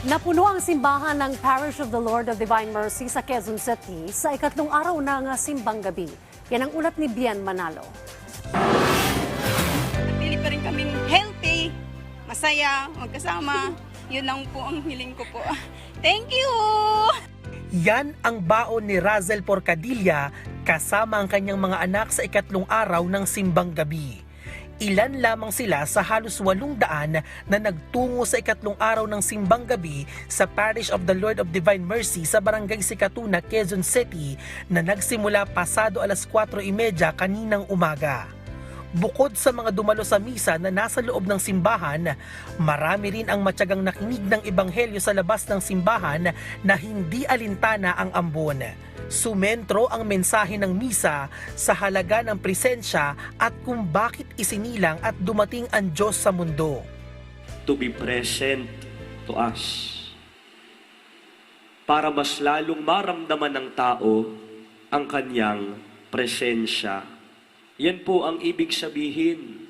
Napuno ang simbahan ng Parish of the Lord of Divine Mercy sa Quezon City sa ikatlong araw ng simbang gabi. Yan ang ulat ni Bian Manalo. Pili pa rin kaming healthy, masaya, magkasama. Yun lang po ang hiling ko po. Thank you! Yan ang baon ni Razel Porcadilla kasama ang kanyang mga anak sa ikatlong araw ng simbang gabi. Ilan lamang sila sa halos walong daan na nagtungo sa ikatlong araw ng simbang gabi sa Parish of the Lord of Divine Mercy sa Barangay Sikatuna, Quezon City na nagsimula pasado alas 4.30 kaninang umaga. Bukod sa mga dumalo sa misa na nasa loob ng simbahan, marami rin ang matyagang nakinig ng ebanghelyo sa labas ng simbahan na hindi alintana ang ambon. Sumentro ang mensahe ng misa sa halaga ng presensya at kung bakit isinilang at dumating ang Diyos sa mundo. to be present to us. Para mas lalong maramdaman ng tao ang kanyang presensya. Yan po ang ibig sabihin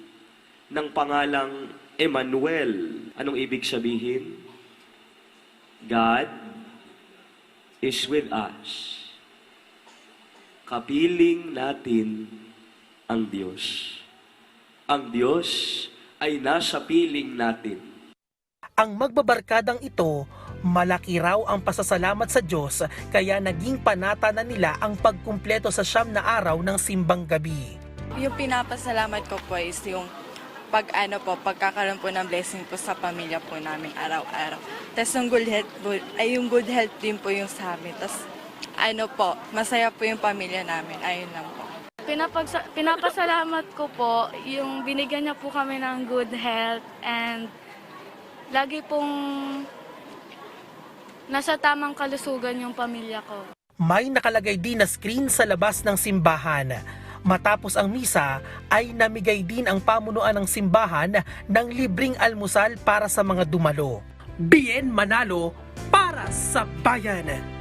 ng pangalang Emmanuel. Anong ibig sabihin? God is with us. Kapiling natin ang Diyos. Ang Diyos ay nasa piling natin. Ang magbabarkadang ito, malaki raw ang pasasalamat sa Diyos kaya naging panata na nila ang pagkumpleto sa siyam na araw ng simbang gabi. Yung pinapasalamat ko po is yung pag ano po, pagkakaroon po ng blessing po sa pamilya po namin araw-araw. Tapos yung good health po, ay yung good health din po yung sa amin. Tapos ano po, masaya po yung pamilya namin. Ayun lang po. Pinapagsa- pinapasalamat ko po yung binigyan niya po kami ng good health and lagi pong nasa tamang kalusugan yung pamilya ko. May nakalagay din na screen sa labas ng simbahan. Matapos ang misa ay namigay din ang pamunuan ng simbahan ng libreng almusal para sa mga dumalo. Bien Manalo para sa bayan!